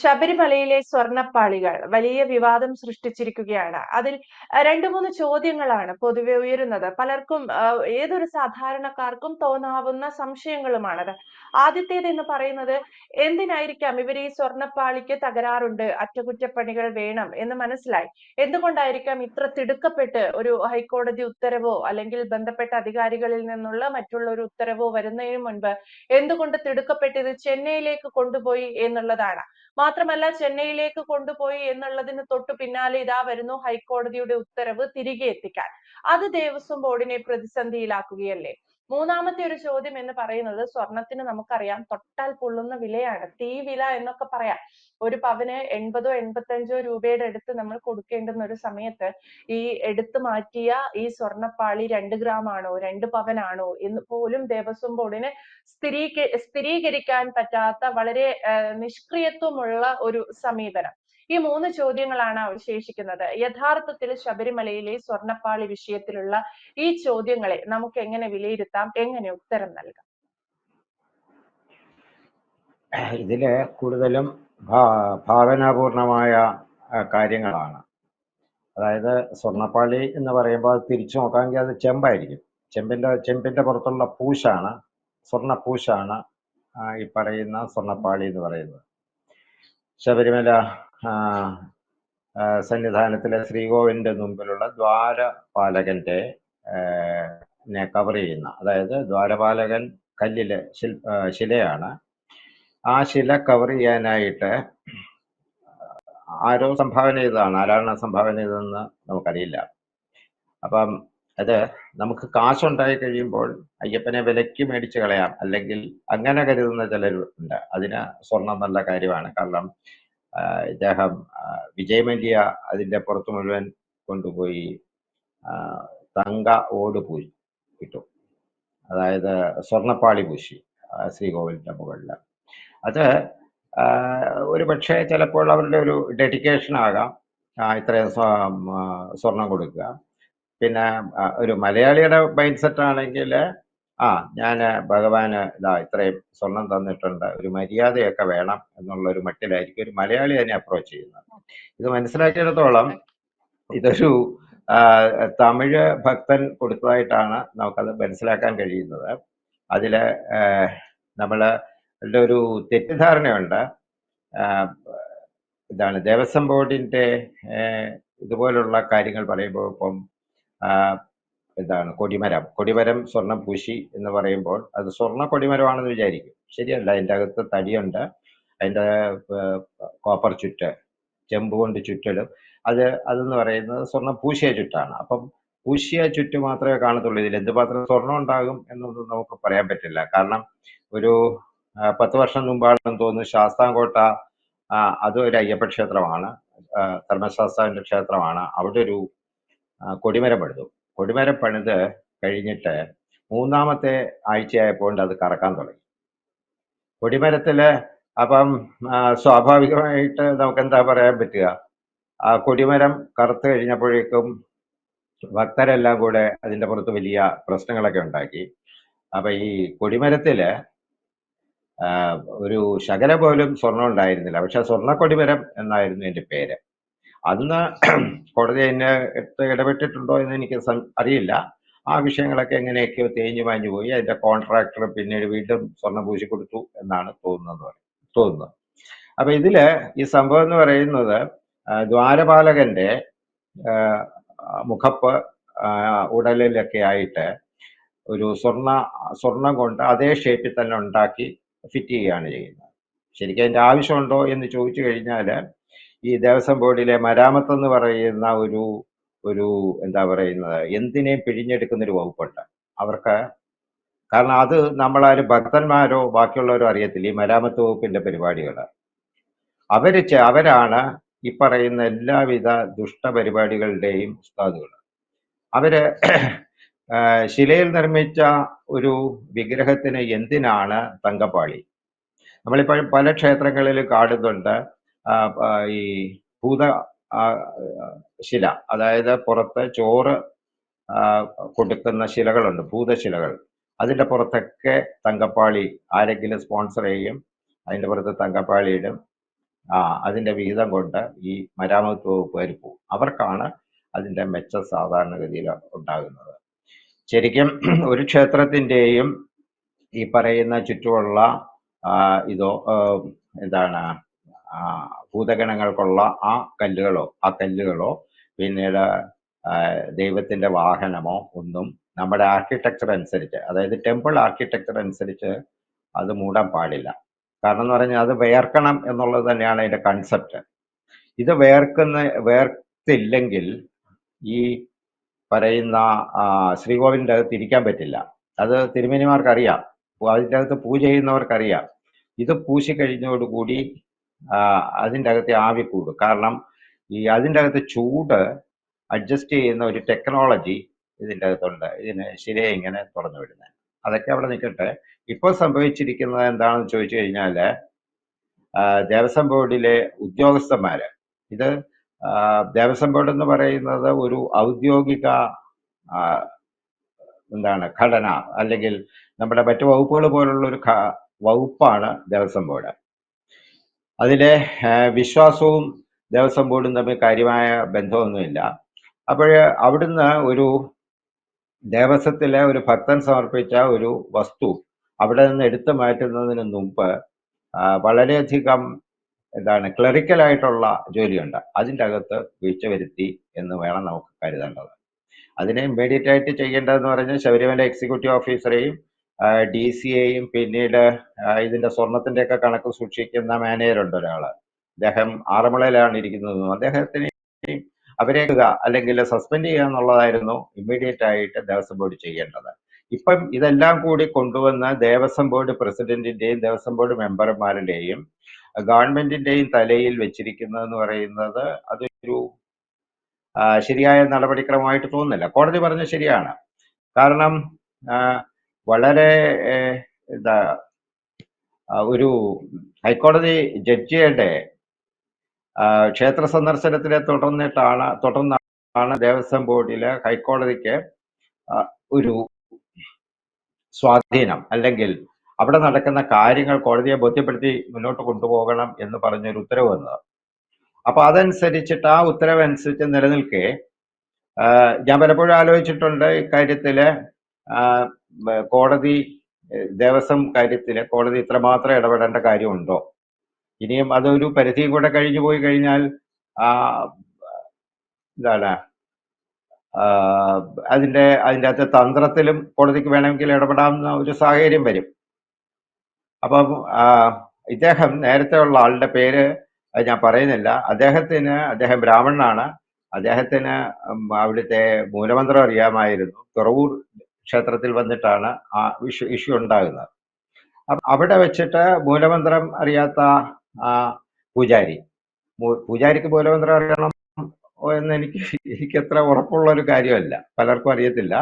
ശബരിമലയിലെ സ്വർണപ്പാളികൾ വലിയ വിവാദം സൃഷ്ടിച്ചിരിക്കുകയാണ്. അതിൽ രണ്ട് മൂന്ന് ചോദ്യങ്ങളാണ് പൊതുവെ ഉയരുന്നത്. പലർക്കും ഏതൊരു സാധാരണക്കാർക്കും തോന്നാവുന്ന സംശയങ്ങളുമാണത് ആദ്യത്തേത് എന്ന് പറയുന്നത് എന്തിനായിരിക്കാം ഇവർ ഈ സ്വർണപ്പാളിക്ക് തകരാറുണ്ട് അറ്റകുറ്റപ്പണികൾ വേണം എന്ന് മനസ്സിലായി? എന്തുകൊണ്ടായിരിക്കാം ഇത്ര തിടുക്കപ്പെട്ട് ഒരു ഹൈക്കോടതി ഉത്തരവോ അല്ലെങ്കിൽ ബന്ധപ്പെട്ട അധികാരികളിൽ നിന്നുള്ള മറ്റുള്ള ഒരു ഉത്തരവോ വരുന്നതിന് മുൻപ് എന്തുകൊണ്ട് തിടുക്കപ്പെട്ട് ഇത് ചെന്നൈയിലേക്ക് കൊണ്ടുപോയി എന്നുള്ളതാണ്. മാത്രമല്ല ചെന്നൈയിലേക്ക് കൊണ്ടുപോയി എന്നുള്ളതിന് തൊട്ടു പിന്നാലെ ഇതാ വരുന്നു ഹൈക്കോടതിയുടെ ഉത്തരവ് തിരികെ എത്തിക്കാൻ. അത് ദേവസ്വം ബോർഡിനെ പ്രതിസന്ധിയിലാക്കുകയല്ലേ? മൂന്നാമത്തെ ഒരു ചോദ്യം എന്ന് പറയുന്നത് സ്വർണത്തിന് നമുക്കറിയാം തൊട്ടാൽ പൊള്ളുന്ന വിലയാണ്. തീ വില എന്നൊക്കെ പറയാം. ഒരു പവന് എൺപതോ എൺപത്തഞ്ചോ രൂപയുടെ അടുത്ത് നമ്മൾ കൊടുക്കേണ്ടുന്ന ഒരു സമയത്ത് ഈ എടുത്തു മാറ്റിയ ഈ സ്വർണപ്പാളി രണ്ട് ഗ്രാം ആണോ രണ്ട് പവനാണോ എന്ന് പോലും ദേവസ്വം ബോർഡിന് സ്ഥിരീക സ്ഥിരീകരിക്കാൻ പറ്റാത്ത വളരെ നിഷ്ക്രിയത്വമുള്ള ഒരു സമീപനം. ഈ മൂന്ന് ചോദ്യങ്ങളാണ് അവശേഷിക്കുന്നത്. യഥാർത്ഥത്തിൽ ശബരിമലയിലെ സ്വർണപ്പാളി വിഷയത്തിലുള്ള ഈ ചോദ്യങ്ങളെ നമുക്ക് എങ്ങനെ വിലയിരുത്താം? എങ്ങനെ ഉത്തരം നൽകാം? ഇതിൽ കൂടുതലും ഭാവനാപൂർണമായ കാര്യങ്ങളാണ്. അതായത് സ്വർണപ്പാളി എന്ന് പറയുമ്പോൾ അത് തിരിച്ചു നോക്കാമെങ്കിൽ അത് ചെമ്പായിരിക്കും. ചെമ്പിന്റെ ചെമ്പിന്റെ പുറത്തുള്ള പൂശാണ് സ്വർണപ്പൂശാണ് ഈ പറയുന്ന സ്വർണപ്പാളി എന്ന് പറയുന്നത്. ശബരിമല സന്നിധാനത്തിലെ ശ്രീകോവിലിന്റെ മുമ്പിലുള്ള ദ്വാരപാലകന്റെ നെ കവർ ചെയ്യുന്ന അതായത് ദ്വാരപാലകൻ കല്ലിലെ ശിൽ ശിലയാണ്. ആ ശില കവർ ചെയ്യാനായിട്ട് ആരോ സംഭാവന ചെയ്തതാണ്. ആരാണ് സംഭാവന ചെയ്തതെന്ന് നമുക്കറിയില്ല. അപ്പം അത് നമുക്ക് കാശുണ്ടായി കഴിയുമ്പോൾ അയ്യപ്പനെ വിലയ്ക്ക് മേടിച്ച് കളയാം. അല്ലെങ്കിൽ അങ്ങനെ കരുതുന്ന ചിലരുണ്ട്. അതിന് സ്വർണം നല്ല കാര്യമാണ്. കാരണം ഇദ്ദേഹം വിജയമല്യ അതിന്റെ പുറത്ത് മുഴുവൻ കൊണ്ടുപോയി തങ്ക ഓട് പൂശി കിട്ടും അതായത് സ്വർണപ്പാളി പൂശി ശ്രീകോവിലിന്റെ മുകളിൽ അത് ഒരു പക്ഷേ ചിലപ്പോൾ അവരുടെ ഒരു ഡെഡിക്കേഷൻ ആകാം. ഇത്രയും സ്വർണം കൊടുക്കുക. പിന്നെ ഒരു മലയാളിയുടെ മൈൻഡ് സെറ്റ് ആണെങ്കിൽ ആ ഞാൻ ഭഗവാന് ഇതാ ഇത്രയും സ്വർണം തന്നിട്ടുണ്ട്. ഒരു മര്യാദയൊക്കെ വേണം എന്നുള്ള ഒരു മട്ടിലായിരിക്കും ഒരു മലയാളി തന്നെ അപ്രോച്ച് ചെയ്യുന്നത്. ഇത് മനസ്സിലാക്കിയിടത്തോളം ഇതൊരു തമിഴ് ഭക്തൻ കൊടുത്തതായിട്ടാണ് നമുക്കത് മനസ്സിലാക്കാൻ കഴിയുന്നത്. അതിൽ നമ്മളുടെ ഒരു തെറ്റിദ്ധാരണയുണ്ട്. ഇതാണ് ദേവസ്വം ബോർഡിന്റെ ഇതുപോലുള്ള കാര്യങ്ങൾ പറയുമ്പോൾ ഇപ്പം ആ, ഇതാണ്. കൊടിമരം. കൊടിമരം സ്വർണം പൂശി എന്ന് പറയുമ്പോൾ അത് സ്വർണ കൊടിമരമാണെന്ന് വിചാരിക്കും. ശരിയല്ല. അതിന്റെ അകത്ത് തടിയുണ്ട്. അതിന്റെ കോപ്പർ ചുറ്റ് ചെമ്പ് കൊണ്ട് ചുറ്റലും. അത് അതെന്ന് പറയുന്നത് സ്വർണം പൂശിയ ചുറ്റാണ്. അപ്പം പൂശിയ ചുറ്റ് മാത്രമേ കാണത്തുള്ളൂ. ഇതിൽ എന്തുമാത്രം സ്വർണം ഉണ്ടാകും എന്നൊന്നും നമുക്ക് പറയാൻ പറ്റില്ല. കാരണം ഒരു പത്ത് വർഷം മുമ്പാണെന്ന് തോന്നുന്നു ശാസ്താംകോട്ട അത് ഒരു അയ്യപ്പ ക്ഷേത്രമാണ്. ധർമ്മശാസ്താവിന്റെ ക്ഷേത്രമാണ്. അവിടെ ഒരു കൊടിമരം പണിതു. കൊടിമരം പണിത് കഴിഞ്ഞിട്ട് മൂന്നാമത്തെ ആഴ്ചയായപ്പോൾ അത് കറക്കാൻ തുടങ്ങി. കൊടിമരത്തിൽ അപ്പം സ്വാഭാവികമായിട്ട് നമുക്ക് എന്താ പറയാൻ പറ്റുക? ആ കൊടിമരം കറുത്ത് കഴിഞ്ഞപ്പോഴേക്കും ഭക്തരെല്ലാം കൂടെ അതിന്റെ പുറത്ത് വലിയ പ്രശ്നങ്ങളൊക്കെ ഉണ്ടാക്കി. അപ്പൊ ഈ കൊടിമരത്തിൽ ഒരു ശകല പോലും സ്വർണം ഉണ്ടായിരുന്നില്ല. പക്ഷെ സ്വർണ കൊടിമരം എന്നായിരുന്നു എന്റെ പേര്. അന്ന് കോടതി എന്നെ ഇടപെട്ടിട്ടുണ്ടോ എന്ന് എനിക്ക് അറിയില്ല. ആ വിഷയങ്ങളൊക്കെ എങ്ങനെയൊക്കെയോ തേഞ്ഞു മാഞ്ഞു പോയി. അതിന്റെ കോൺട്രാക്ടർ പിന്നീട് വീണ്ടും സ്വർണം പൂശി കൊടുത്തു എന്നാണ് തോന്നുന്നത് തോന്നുന്നത്. അപ്പൊ ഇതിൽ ഈ സംഭവം എന്ന് പറയുന്നത് ദ്വാരപാലകന്റെ മുഖപ്പ് ഉടലിലൊക്കെ ആയിട്ട് ഒരു സ്വർണ സ്വർണം കൊണ്ട് അതേ ഷേപ്പിൽ തന്നെ ഉണ്ടാക്കി ഫിറ്റ് ചെയ്യുകയാണ് ചെയ്യുന്നത്. ശരിക്കും അതിന്റെ ആവശ്യമുണ്ടോ എന്ന് ചോദിച്ചു കഴിഞ്ഞാൽ ഈ ദേവസ്വം ബോർഡിലെ മരാമത്ത് എന്ന് പറയുന്ന ഒരു ഒരു എന്താ പറയുന്നത് എന്തിനേയും പിഴിഞ്ഞെടുക്കുന്ന ഒരു വകുപ്പുണ്ട്. അവർക്ക് കാരണം അത് നമ്മളാരും ഭക്തന്മാരോ ബാക്കിയുള്ളവരോ അറിയത്തില്ല ഈ മരാമത്ത് വകുപ്പിന്റെ പരിപാടികൾ അവർ ചെ- അവരാണ് ഈ പറയുന്ന എല്ലാവിധ ദുഷ്ടപരിപാടികളുടെയും ഉസ്താദുകൾ അവർ ശിലയിൽ നിർമ്മിച്ച ഒരു വിഗ്രഹത്തിന് എന്തിനാണ് തങ്കപ്പാളി? നമ്മളിപ്പോൾ പല ക്ഷേത്രങ്ങളിൽ കാണുന്നുണ്ട്. ഈ ഭൂത ശില അതായത് പുറത്ത് ചോറ് കൊടുക്കുന്ന ശിലകളുണ്ട് ഭൂതശിലകൾ. അതിന്റെ പുറത്തൊക്കെ തങ്കപ്പാളി ആരെങ്കിലും സ്പോൺസർ ചെയ്യും അതിന്റെ പുറത്ത് തങ്കപ്പാളി ഇടും. ആ അതിന്റെ വിഹിതം കൊണ്ട് ഈ മരാമത്ത് വകുപ്പുകാർ പോകും. അവർക്കാണ് അതിന്റെ മെച്ചം സാധാരണഗതിയിൽ ഉണ്ടാകുന്നത്. ശരിക്കും ഒരു ക്ഷേത്രത്തിന്റെയും ഈ പറയുന്ന ചുറ്റുമുള്ള ഇതോ എന്താണ് ഭൂതഗണങ്ങൾക്കുള്ള ആ കല്ലുകളോ ആ കല്ലുകളോ പിന്നീട് ദൈവത്തിന്റെ വാഹനമോ ഒന്നും നമ്മുടെ ആർക്കിടെക്ചർ അനുസരിച്ച് അതായത് ടെമ്പിൾ ആർക്കിടെക്ചർ അനുസരിച്ച് അത് മൂടാൻ പാടില്ല. കാരണം എന്ന് പറഞ്ഞാൽ അത് വേർക്കണം എന്നുള്ളത് തന്നെയാണ് അതിന്റെ കൺസെപ്റ്റ് ഇത് വേർക്കുന്ന വേർത്തില്ലെങ്കിൽ ഈ പറയുന്ന ശ്രീകോവിലിന്റെ അകത്ത് ഇരിക്കാൻ പറ്റില്ല. അത് തിരുമേനിമാർക്കറിയാം. അതിന്റെ അകത്ത് പൂജ ചെയ്യുന്നവർക്കറിയാം. ഇത് പൂശി കഴിഞ്ഞതോടുകൂടി ആ, അതിന്റെ അകത്തെ കൂടും. കാരണം ഈ അതിന്റെ അകത്ത് ചൂട് അഡ്ജസ്റ്റ് ചെയ്യുന്ന ഒരു ടെക്നോളജി ഇതിന്റെ അകത്തുണ്ട് ഇതിന് ശരിയായി ഇങ്ങനെ തുറന്നു വിടുന്നത്. അതൊക്കെ അവിടെ നിൽക്കട്ടെ. ഇപ്പോൾ സംഭവിച്ചിരിക്കുന്നത് എന്താണെന്ന് ചോദിച്ചു കഴിഞ്ഞാൽ ദേവസ്വം ബോർഡിലെ ഉദ്യോഗസ്ഥന്മാർ ഇത് ദേവസ്വം ബോർഡ് എന്ന് പറയുന്നത് ഒരു ഔദ്യോഗിക എന്താണ് ഘടന അല്ലെങ്കിൽ നമ്മുടെ മറ്റു വകുപ്പുകൾ പോലുള്ള ഒരു വകുപ്പാണ് ദേവസ്വം ബോർഡ്. അതിലെ വിശ്വാസവും ദേവസ്വം ബോർഡും തമ്മിൽ കാര്യമായ ബന്ധമൊന്നുമില്ല. അപ്പോൾ അവിടുന്ന് ഒരു ദേവസ്വത്തിലെ ഒരു ഭക്തൻ സമർപ്പിച്ച ഒരു വസ്തു അവിടെ നിന്ന് എടുത്തു മാറ്റുന്നതിന് മുമ്പ് വളരെയധികം എന്താണ് ക്ലറിക്കലായിട്ടുള്ള ജോലിയുണ്ട്. അതിന്റെ അകത്ത് വീഴ്ച വരുത്തി എന്ന് വേണം നമുക്ക് കരുതേണ്ടത്. അതിനെ ഇമ്മീഡിയറ്റ് ആയിട്ട് ചെയ്യേണ്ടതെന്ന് പറഞ്ഞാൽ ശബരിമല എക്സിക്യൂട്ടീവ് ഓഫീസറെയും ഡി സി എയും പിന്നീട് ഇതിന്റെ സ്വർണത്തിന്റെ ഒക്കെ കണക്ക് സൂക്ഷിക്കുന്ന മാനേജറുണ്ട് ഒരാൾ. അദ്ദേഹം ആറന്മുളയിലാണ് ഇരിക്കുന്നത്. അദ്ദേഹത്തിന് അവരെ അല്ലെങ്കിൽ സസ്പെൻഡ് ചെയ്യുക എന്നുള്ളതായിരുന്നു ഇമ്മീഡിയറ്റ് ആയിട്ട് ദേവസ്വം ബോർഡ് ചെയ്യേണ്ടത്. ഇപ്പം ഇതെല്ലാം കൂടി കൊണ്ടുവന്ന് ദേവസ്വം ബോർഡ് പ്രസിഡന്റിന്റെയും ദേവസ്വം ബോർഡ് മെമ്പർമാരുടെയും ഗവൺമെന്റിന്റെയും തലയിൽ വെച്ചിരിക്കുന്നതെന്ന് പറയുന്നത് അതൊരു ശരിയായ നടപടിക്രമമായിട്ട് തോന്നുന്നില്ല. കോടതി പറഞ്ഞ ശരിയാണ്. കാരണം വളരെ എന്താ ഒരു ഹൈക്കോടതി ജഡ്ജിയുടെ ക്ഷേത്ര സന്ദർശനത്തിനെ തുടർന്നിട്ടാണ് തുടർന്നാണ് ദേവസ്വം ബോർഡിലെ ഹൈക്കോടതിക്ക് ഒരു സ്വാധീനം അല്ലെങ്കിൽ അവിടെ നടക്കുന്ന കാര്യങ്ങൾ കോടതിയെ ബോധ്യപ്പെടുത്തി മുന്നോട്ട് കൊണ്ടുപോകണം എന്ന് പറഞ്ഞൊരു ഉത്തരവ് വന്നത്. അപ്പൊ അതനുസരിച്ചിട്ട് ആ ഉത്തരവ് അനുസരിച്ച് നിലനിൽക്കെ ഞാൻ പലപ്പോഴും ആലോചിച്ചിട്ടുണ്ട് ഇക്കാര്യത്തിൽ കോടതി ദേവസ്വം കാര്യത്തിന് കോടതി ഇത്രമാത്രം ഇടപെടേണ്ട കാര്യമുണ്ടോ? ഇനിയും അതൊരു പരിധി കൂടെ കഴിഞ്ഞു പോയി കഴിഞ്ഞാൽ എന്താണ് അതിന്റെ അതിന്റെ അകത്ത് തന്ത്രത്തിലും കോടതിക്ക് വേണമെങ്കിൽ ഇടപെടാവുന്ന ഒരു സാഹചര്യം വരും. അപ്പം ഇദ്ദേഹം നേരത്തെ ഉള്ള ആളുടെ പേര് ഞാൻ പറയുന്നില്ല. അദ്ദേഹത്തിന് അദ്ദേഹം ബ്രാഹ്മണനാണ്. അദ്ദേഹത്തിന് അവിടുത്തെ മൂലമന്ത്രം അറിയാമായിരുന്നു. തുറവൂർ ക്ഷേത്രത്തിൽ വന്നിട്ടാണ് ആ ഇഷ്യൂ ഇഷ്യൂ ഉണ്ടാകുന്നത്. അവിടെ വെച്ചിട്ട് മൂലമന്ത്രം അറിയാത്ത പൂജാരി. പൂജാരിക്ക് മൂലമന്ത്രം അറിയണം എന്ന് എനിക്ക് എനിക്കത്ര ഉറപ്പുള്ള ഒരു കാര്യമല്ല. പലർക്കും അറിയത്തില്ല.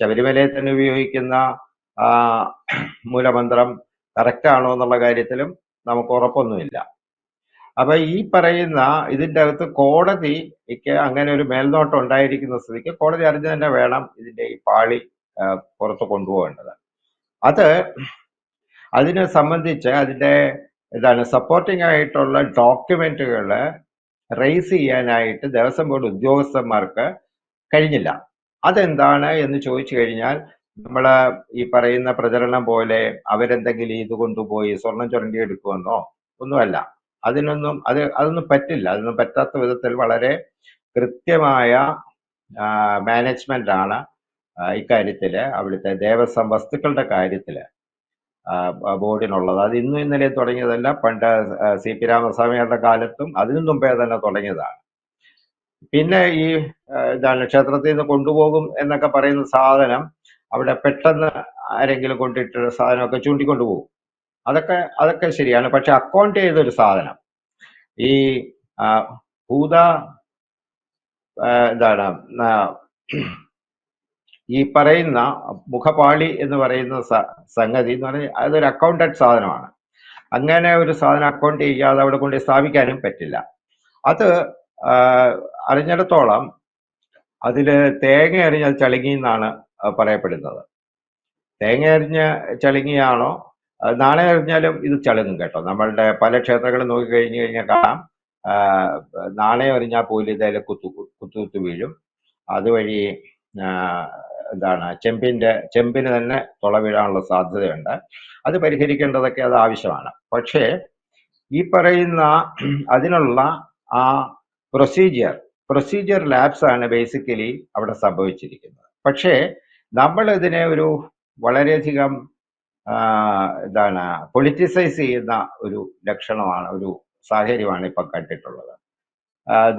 ശബരിമലയിൽ തന്നെ ഉപയോഗിക്കുന്ന മൂലമന്ത്രം കറക്റ്റ് ആണോ എന്നുള്ള കാര്യത്തിലും നമുക്ക് ഉറപ്പൊന്നുമില്ല. അപ്പൊ ഈ പറയുന്ന ഇതിന്റെ അകത്ത് കോടതിക്ക് അങ്ങനെ ഒരു മേൽനോട്ടം ഉണ്ടായിരിക്കുന്ന സ്ഥിതിക്ക് കോടതി അറിഞ്ഞു തന്നെ വേണം ഇതിന്റെ ഈ പാളി പുറത്ത് കൊണ്ടുപോകേണ്ടത്. അത് അതിനെ സംബന്ധിച്ച് അതിന്റെ ഇതാണ് സപ്പോർട്ടിംഗ് ആയിട്ടുള്ള ഡോക്യുമെന്റുകൾ റേസ് ചെയ്യാനായിട്ട് ദേവസ്വം ബോർഡ് ഉദ്യോഗസ്ഥന്മാർക്ക് കഴിഞ്ഞില്ല. അതെന്താണ് എന്ന് ചോദിച്ചു കഴിഞ്ഞാൽ നമ്മൾ ഈ പറയുന്ന പ്രചരണം പോലെ അവരെന്തെങ്കിലും ഇത് കൊണ്ടുപോയി സ്വർണം ചുരണ്ടി എടുക്കുമെന്നോ ഒന്നുമല്ല. അതിനൊന്നും അത് അതൊന്നും പറ്റില്ല. അതൊന്നും പറ്റാത്ത വിധത്തിൽ വളരെ കൃത്യമായ മാനേജ്മെന്റ് ആണ് ഇക്കാര്യത്തിൽ അവിടുത്തെ ദേവസ്വം വസ്തുക്കളുടെ കാര്യത്തിൽ ബോർഡിനുള്ളത്. അത് ഇന്നും ഇന്നലെ തുടങ്ങിയതല്ല. പണ്ട് സി പി രാമസ്വാമിയുടെ കാലത്തും അതിനു മുമ്പേ തന്നെ തുടങ്ങിയതാണ്. പിന്നെ ഈ ഇതാണ് ക്ഷേത്രത്തിൽ നിന്ന് കൊണ്ടുപോകും എന്നൊക്കെ പറയുന്ന സാധനം അവിടെ പെട്ടെന്ന് ആരെങ്കിലും കൊണ്ടിട്ട് സാധനമൊക്കെ ചൂണ്ടിക്കൊണ്ടു പോകും അതൊക്കെ അതൊക്കെ ശരിയാണ്. പക്ഷെ അക്കൗണ്ട് ചെയ്തൊരു സാധനം. ഈ ഭൂത എന്താണ് ഈ പറയുന്ന മുഖപാളി എന്ന് പറയുന്ന സംഗതി എന്ന് പറഞ്ഞാൽ അതൊരു അക്കൗണ്ടഡ് സാധനമാണ്. അങ്ങനെ ഒരു സാധനം അക്കൗണ്ട് ചെയ്യാതെ അവിടെ കൊണ്ട് സ്ഥാപിക്കാനും പറ്റില്ല. അത് അറിഞ്ഞിടത്തോളം അതിൽ തേങ്ങ എറിഞ്ഞത് ചളുങ്ങി എന്നാണ് പറയപ്പെടുന്നത്. തേങ്ങ എറിഞ്ഞ് ചളുങ്ങിയാണോ? നാണയം എറിഞ്ഞാലും ഇത് ചളുങ്ങും കേട്ടോ. നമ്മളുടെ പല ക്ഷേത്രങ്ങളും നോക്കി കഴിഞ്ഞു കഴിഞ്ഞാൽ കാണാം. നാണയം എറിഞ്ഞാൽ പോലും ഇതേലെ കുത്തു കുത്തു കുത്തു വീഴും. അതുവഴി എന്താണ് ചെമ്പിന്റെ ചെമ്പിന് തന്നെ തുള വീഴാനുള്ള സാധ്യതയുണ്ട്. അത് പരിഹരിക്കേണ്ടതൊക്കെ അത് ആവശ്യമാണ്. പക്ഷേ ഈ പറയുന്ന അതിനുള്ള ആ പ്രൊസീജിയർ പ്രൊസീജിയർ ലാബ്സ് ആണ് ബേസിക്കലി അവിടെ സംഭവിച്ചിരിക്കുന്നത്. പക്ഷേ നമ്മൾ ഇതിനെ ഒരു വളരെയധികം എന്താണ് പൊളിറ്റിസൈസ് ചെയ്യുന്ന ഒരു ലക്ഷണമാണ് ഒരു സാഹചര്യമാണ് ഇപ്പം കണ്ടിട്ടുള്ളത്.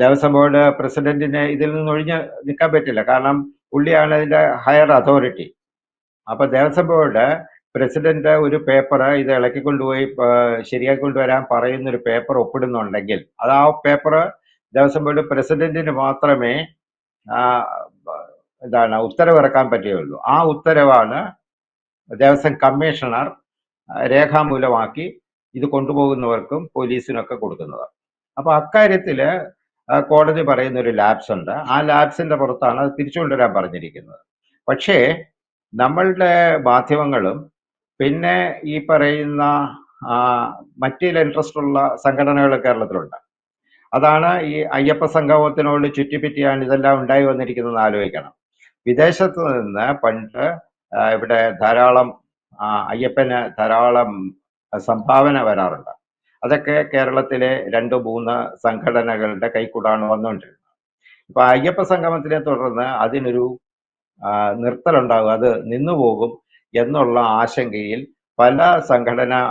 ദേവസ്വം ബോർഡ് പ്രസിഡന്റിന് ഇതിൽ നിന്ന് ഒഴിഞ്ഞ് നിൽക്കാൻ പറ്റില്ല. കാരണം പുള്ളിയാണ് അതിന്റെ ഹയർ അതോറിറ്റി അപ്പൊ ദേവസ്വം ബോർഡ് പ്രസിഡന്റ് ഒരു പേപ്പർ ഇത് ഇളക്കി കൊണ്ടുപോയി ശരിയാക്കി കൊണ്ടുവരാൻ പറയുന്ന ഒരു പേപ്പർ ഒപ്പിടുന്നുണ്ടെങ്കിൽ അത് ആ പേപ്പർ ദേവസ്വം ബോർഡ് പ്രസിഡന്റിന് മാത്രമേ എന്താണ് ഉത്തരവിറക്കാൻ പറ്റുകയുള്ളൂ. ആ ഉത്തരവാണ് ദേവസ്വം കമ്മീഷണർ രേഖാമൂലമാക്കി ഇത് കൊണ്ടുപോകുന്നവർക്കും പോലീസിനൊക്കെ കൊടുക്കുന്നത്. അപ്പൊ അക്കാര്യത്തിൽ കോടതി പറയുന്ന ഒരു ലാബ്സ് ഉണ്ട് ആ ലാബ്സിന്റെ പുറത്താണ് അത് തിരിച്ചുകൊണ്ടുവരാൻ പറഞ്ഞിരിക്കുന്നത്. പക്ഷേ നമ്മളുടെ മാധ്യമങ്ങളും പിന്നെ ഈ പറയുന്ന മറ്റു ഇൻട്രസ്റ്റ് ഉള്ള സംഘടനകൾ കേരളത്തിലുണ്ട്. അതാണ് ഈ അയ്യപ്പ സംഗമത്തിനോട് ചുറ്റിപ്പറ്റിയാണ് ഇതെല്ലാം ഉണ്ടായി വന്നിരിക്കുന്നത് ആലോചിക്കണം. വിദേശത്ത് നിന്ന് പണ്ട് ഇവിടെ ധാരാളം അയ്യപ്പന് ധാരാളം സംഭാവന വരാറുണ്ട്. അതൊക്കെ കേരളത്തിലെ രണ്ട് മൂന്ന് സംഘടനകളുടെ കൈക്കൂടാണ് വന്നുകൊണ്ടിരുന്നത്. ഇപ്പൊ അയ്യപ്പ സംഗമത്തിനെ തുടർന്ന് അതിനൊരു നിർത്തലുണ്ടാകും. അത് നിന്നുപോകും എന്നുള്ള ആശങ്കയിൽ പല സംഘടനാ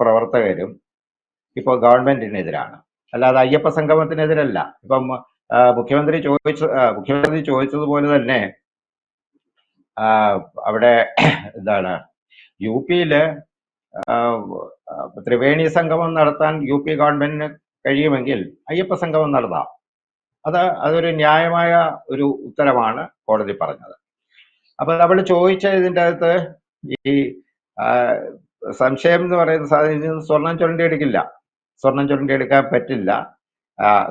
പ്രവർത്തകരും ഇപ്പോൾ ഗവൺമെന്റിനെതിരാണ്. അല്ലാതെ അയ്യപ്പ സംഗമത്തിനെതിരല്ല. ഇപ്പം മുഖ്യമന്ത്രി ചോദിച്ച മുഖ്യമന്ത്രി ചോദിച്ചതുപോലെ തന്നെ അവിടെ എന്താണ് യു പിയിൽ ത്രിവേണി സംഗമം നടത്താൻ യു പി ഗവൺമെന്റിന് കഴിയുമെങ്കിൽ അയ്യപ്പ സംഗമം നടത്താം. അത് അതൊരു ന്യായമായ ഒരു ഉത്തരമാണ് കോടതി പറഞ്ഞത്. അപ്പൊ നമ്മൾ ചോദിച്ച ഇതിന്റെ അകത്ത് ഈ സംശയം എന്ന് പറയുന്ന സാധനം സ്വർണം ചുരണ്ടിയെടുക്കില്ല സ്വർണം ചുരണ്ടിയെടുക്കാൻ പറ്റില്ല.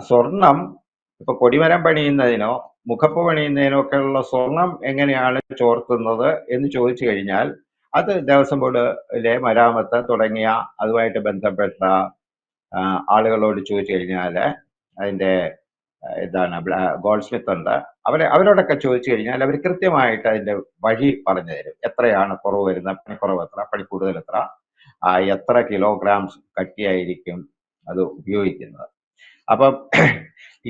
സ്വർണം ഇപ്പൊ കൊടിമരം പണിയുന്നതിനോ മുഖപ്പ് പണിയുന്നതിനോ ഒക്കെയുള്ള സ്വർണം എങ്ങനെയാണ് ചോർത്തുന്നത് എന്ന് ചോദിച്ചു കഴിഞ്ഞാൽ അത് ദേവസ്വം ബോർഡിലെ മരാമത്ത് തുടങ്ങിയ അതുമായിട്ട് ബന്ധപ്പെട്ട ആളുകളോട് ചോദിച്ചു കഴിഞ്ഞാൽ അതിന്റെ ഇതാണ് ഗോൾഡ് സ്മിത്ത് ഉണ്ട്. അവരെ അവരോടൊക്കെ ചോദിച്ചു കഴിഞ്ഞാൽ അവർ കൃത്യമായിട്ട് അതിന്റെ വഴി പറഞ്ഞു തരും. എത്രയാണ് കുറവ് വരുന്ന പണിക്കുറവ് എത്ര പണി കൂടുതൽ എത്ര എത്ര കിലോഗ്രാംസ് കട്ടിയായിരിക്കും അത് ഉപയോഗിക്കുന്നത്. അപ്പം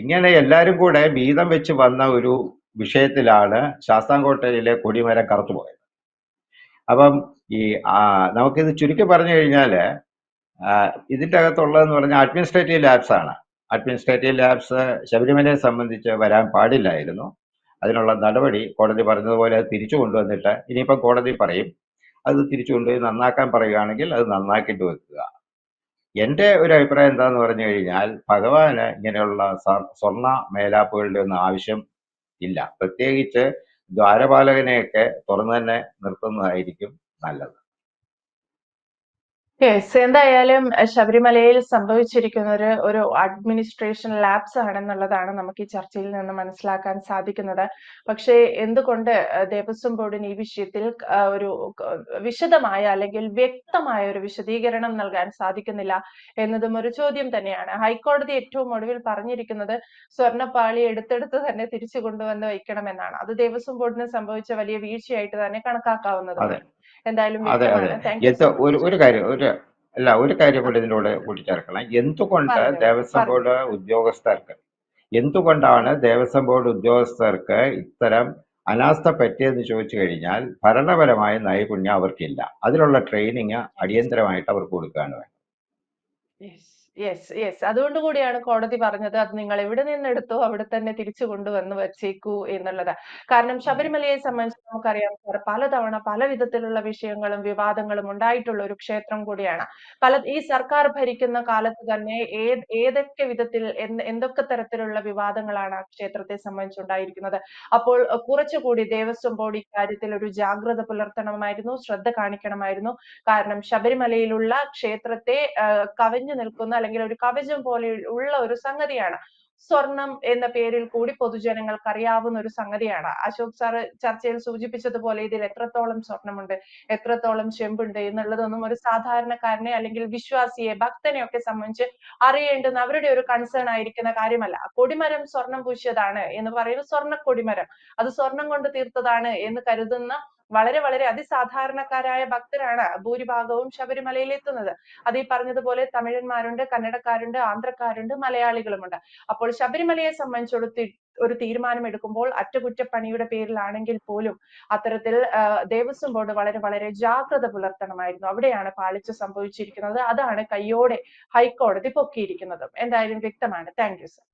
ഇങ്ങനെ എല്ലാവരും കൂടെ വീതം വെച്ച് വന്ന ഒരു വിഷയത്തിലാണ് ശാസ്താംകോട്ടയിലെ കൊടിമരം കറുത്തുപോയത് അപ്പം ഈ നമുക്കിത് ചുരുക്കി പറഞ്ഞു കഴിഞ്ഞാൽ ഇതിന്റെ അകത്തുള്ളതെന്ന് പറഞ്ഞാൽ അഡ്മിനിസ്ട്രേറ്റീവ് ലാബ്സ് ആണ്. അഡ്മിനിസ്ട്രേറ്റീവ് ലാബ്സ് ശബരിമലയെ സംബന്ധിച്ച് വരാൻ പാടില്ലായിരുന്നു. അതിനുള്ള നടപടി കോടതി പറഞ്ഞതുപോലെ അത് തിരിച്ചു കൊണ്ടുവന്നിട്ട് ഇനിയിപ്പം കോടതി പറയും അത് തിരിച്ചു കൊണ്ടുപോയി നന്നാക്കാൻ പറയുകയാണെങ്കിൽ അത് നന്നാക്കിയിട്ട് വെക്കുക. എന്റെ ഒരു അഭിപ്രായം എന്താന്ന് പറഞ്ഞു കഴിഞ്ഞാൽ ഭഗവാന് ഇങ്ങനെയുള്ള സ്വർണ മേലാപ്പുകളുടെ ഒന്നും ആവശ്യം ഇല്ല. പ്രത്യേകിച്ച് ദ്വാരപാലകനെയൊക്കെ തുറന്നു തന്നെ നിർത്തുന്നതായിരിക്കും നല്ലത്. യെസ് എന്തായാലും ശബരിമലയിൽ സംഭവിച്ചിരിക്കുന്ന ഒരു ഒരു അഡ്മിനിസ്ട്രേഷൻ ലാപ്സ് ആണെന്നുള്ളതാണ് നമുക്ക് ഈ ചർച്ചയിൽ നിന്ന് മനസ്സിലാക്കാൻ സാധിക്കുന്നത്. പക്ഷേ എന്തുകൊണ്ട് ദേവസ്വം ബോർഡിന് ഈ വിഷയത്തിൽ ഒരു വിശദമായ അല്ലെങ്കിൽ വ്യക്തമായ ഒരു വിശദീകരണം നൽകാൻ സാധിക്കുന്നില്ല എന്നതും ഒരു ചോദ്യം തന്നെയാണ്. ഹൈക്കോടതി ഏറ്റവും ഒടുവിൽ പറഞ്ഞിരിക്കുന്നത് സ്വർണപ്പാളി എടുത്തെടുത്ത് തന്നെ തിരിച്ചു കൊണ്ടുവന്ന് വയ്ക്കണമെന്നാണ്. അത് ദേവസ്വം ബോർഡിന് സംഭവിച്ച വലിയ വീഴ്ചയായിട്ട് തന്നെ കണക്കാക്കാവുന്നതുമാണ്. എന്തായാലും അതെ അതെ. ഒരു ഒരു കാര്യം ഒരു അല്ല ഒരു കാര്യം കൂടി ഇതിലൂടെ കൂട്ടിച്ചേർക്കണം എന്തുകൊണ്ട് ദേവസ്വം ബോർഡ് ഉദ്യോഗസ്ഥർക്ക് എന്തുകൊണ്ടാണ് ദേവസ്വം ബോർഡ് ഉദ്യോഗസ്ഥർക്ക് ഇത്തരം അനാസ്ഥ പറ്റിയെന്ന് ചോദിച്ചു കഴിഞ്ഞാൽ ഭരണപരമായ നൈപുണ്യം അവർക്കില്ല. അതിനുള്ള ട്രെയിനിങ് അടിയന്തരമായിട്ട് അവർക്ക് കൊടുക്കുകയാണ് വേണ്ടത്. യെസ് യെസ് അതുകൊണ്ട് കൂടിയാണ് കോടതി പറഞ്ഞത് അത് നിങ്ങൾ എവിടെ നിന്ന് എടുത്തോ അവിടെ തന്നെ തിരിച്ചു കൊണ്ടുവന്ന് വെച്ചേക്കൂ എന്നുള്ളത്. കാരണം ശബരിമലയെ സംബന്ധിച്ച് നമുക്കറിയാം സാർ പലതവണ പല വിധത്തിലുള്ള വിഷയങ്ങളും വിവാദങ്ങളും ഉണ്ടായിട്ടുള്ള ഒരു ക്ഷേത്രം കൂടിയാണ്. പല ഈ സർക്കാർ ഭരിക്കുന്ന കാലത്ത് തന്നെ ഏത് ഏതൊക്കെ വിധത്തിൽ എന്ത് എന്തൊക്കെ തരത്തിലുള്ള വിവാദങ്ങളാണ് ആ ക്ഷേത്രത്തെ സംബന്ധിച്ചുണ്ടായിരിക്കുന്നത് അപ്പോൾ കുറച്ചുകൂടി ദേവസ്വം ബോർഡ് ഇക്കാര്യത്തിൽ ഒരു ജാഗ്രത പുലർത്തണമായിരുന്നു ശ്രദ്ധ കാണിക്കണമായിരുന്നു. കാരണം ശബരിമലയിലുള്ള ക്ഷേത്രത്തെ കവഞ്ഞു നിൽക്കുന്ന അല്ലെങ്കിൽ ഒരു കവചം പോലെ ഉള്ള ഒരു സംഗതിയാണ്. സ്വർണം എന്ന പേരിൽ കൂടി പൊതുജനങ്ങൾക്ക് അറിയാവുന്ന ഒരു സംഗതിയാണ്. അശോക് സാർ ചർച്ചയിൽ സൂചിപ്പിച്ചതുപോലെ ഇതിൽ എത്രത്തോളം സ്വർണമുണ്ട് എത്രത്തോളം ചെമ്പുണ്ട് എന്നുള്ളതൊന്നും ഒരു സാധാരണക്കാരനെ അല്ലെങ്കിൽ വിശ്വാസിയെ ഭക്തനെ ഒക്കെ സംബന്ധിച്ച് അറിയേണ്ടുന്ന അവരുടെ ഒരു കൺസേൺ ആയിരിക്കുന്ന കാര്യമല്ല. കൊടിമരം സ്വർണം പൂശിയതാണ് എന്ന് പറയുന്നത് സ്വർണ കൊടിമരം അത് സ്വർണം കൊണ്ട് തീർത്തതാണ് എന്ന് കരുതുന്ന വളരെ വളരെ അതിസാധാരണക്കാരായ ഭക്തരാണ് ഭൂരിഭാഗവും ശബരിമലയിൽ എത്തുന്നത് അത് ഈ പറഞ്ഞതുപോലെ തമിഴന്മാരുണ്ട് കന്നഡക്കാരുണ്ട് ആന്ധ്രക്കാരുണ്ട് മലയാളികളുമുണ്ട്. അപ്പോൾ ശബരിമലയെ സംബന്ധിച്ചൊരു ഒരു തീരുമാനം എടുക്കുമ്പോൾ അറ്റകുറ്റപ്പണിയുടെ പേരിലാണെങ്കിൽ പോലും അത്തരത്തിൽ ദേവസ്വം ബോർഡ് വളരെ വളരെ ജാഗ്രത പുലർത്തണമായിരുന്നു. അവിടെയാണ് പാളിച്ച സംഭവിച്ചിരിക്കുന്നത്. അതാണ് കയ്യോടെ ഹൈക്കോടതി പൊക്കിയിരിക്കുന്നതും. എന്തായാലും വ്യക്തമാണ്. Thank you sir.